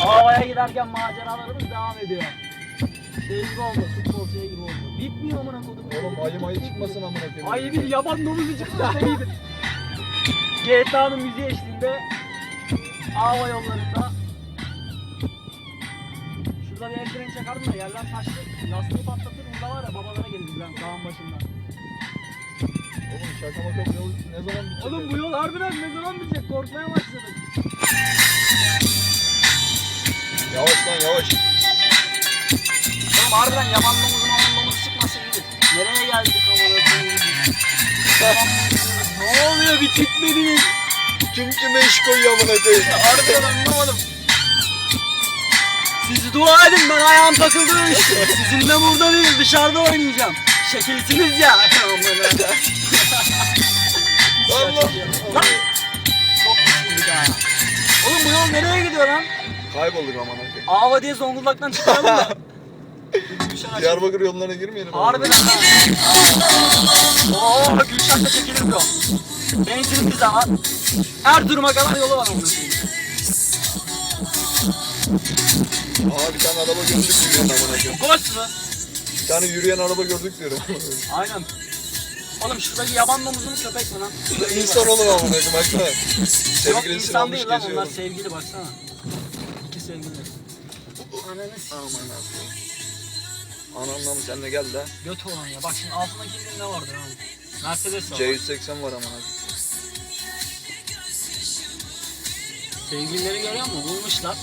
Havaya giderken maceralarımız devam ediyor. Şey gibi oldu, futbol şey gibi oldu. Bitmiyor amına kodum. Oğlum ayı mayı çıkmasın amına koyayım. Ay bir yaban domuzu çıksa ne iyidir. GTA'nın müziği eşliğinde hava yollarında Şurada bir el freni çakardım da yerler taştı. Lastiği patlatır burada var ya babalara geliriz lan dağın başında. Oğlum şaka maka bu yol ne zaman bitecek? Oğlum bu yol harbiden ne zaman bitecek? Korkmaya başladım. Yavaş. Oğlum harbiden yaban domuzu maman domuzu çıkmasa iyidir. Nereye geldik amına koyayım? Yaban. Ne oluyor bir gitmediniz? Kim kime iş koyuyor amına koyayım? Harbiden anlamadım. Siz dua edin ben ayağım takıldı işte. Sizinle burada değil dışarıda oynayacağım. Şekilsiniz ya. Allah. Lan! Çok ha. Oğlum bu yol nereye gidiyor lan? Kaybolduk amına koyayım. Ava diye Zonguldak'tan çıkalım da. Gülşen açalım. Diyarbakır yollarına girmeyelim. Harbiden ha. Oo Gülşen'de çekilir bu. Benzin bir zaman. Erzurum'a kadar yolu var onun. Aa bir tane araba gördük yürüyen amına koyayım. Ghost mu? Bir tane yürüyen araba gördük diyorum. Aynen. Oğlum şuradaki yaban domuzu mu köpek mi lan? İnsan olur amına koyayım baksana. Yok Sevgilisini insan değil lan onlar geziyor. sevgili baksana. İki sevgili. Ananı Aman Allah'ım. Anamla mı sen de gel de. Göt olan ya. Bak şimdi altındaki ürün ne vardır abi? Mercedes var. C180 var amına koyayım. Sevgilileri görüyor musun? Bulmuşlar.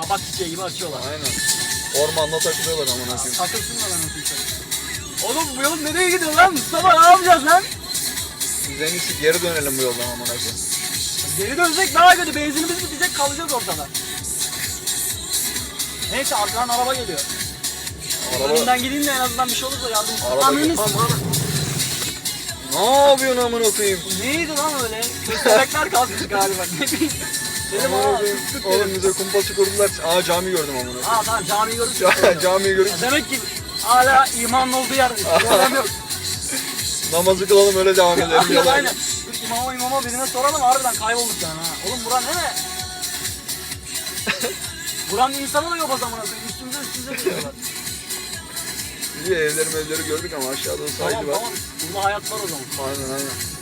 Kabak çiçeği gibi açıyorlar. Aynen. Ormanda takılıyorlar amına koyayım. Takılsınlar lan o çiçeği. Oğlum bu yol nereye gidiyor lan? Mustafa ne yapacağız lan? Biz en iyisi geri dönelim bu yoldan amına koyayım. Geri dönsek daha kötü. Benzinimiz bitecek kalacağız ortada. Neyse arkadan araba geliyor. Araba, Önünden gideyim de en azından bir şey olursa yardım araba Ananı s- Aman. Ne yapıyorsun amına koyayım? Neydi lan öyle? Köstebekler kalkmış galiba. Ne bileyim. Dedim Amına aa tuttuk Oğlum dedim. bize kumpası kurdular. Aa cami gördüm amına. Aa tamam camiyi görürsün. Ca- Camiyi Demek ki hala imanın olduğu yerde. Problem yok. namazı kılalım öyle devam edelim. Aynen yola. aynen. Dur imama imama birine soralım harbiden kaybolduk yani ha. Oğlum buran ne ne? Buranın insanı da yok o zaman. Üstümüze üstümüze geliyorlar. İyi evleri mevleri gördük ama aşağıda sahil tamam var. tamam. Burada hayat var o zaman. Aynen aynen.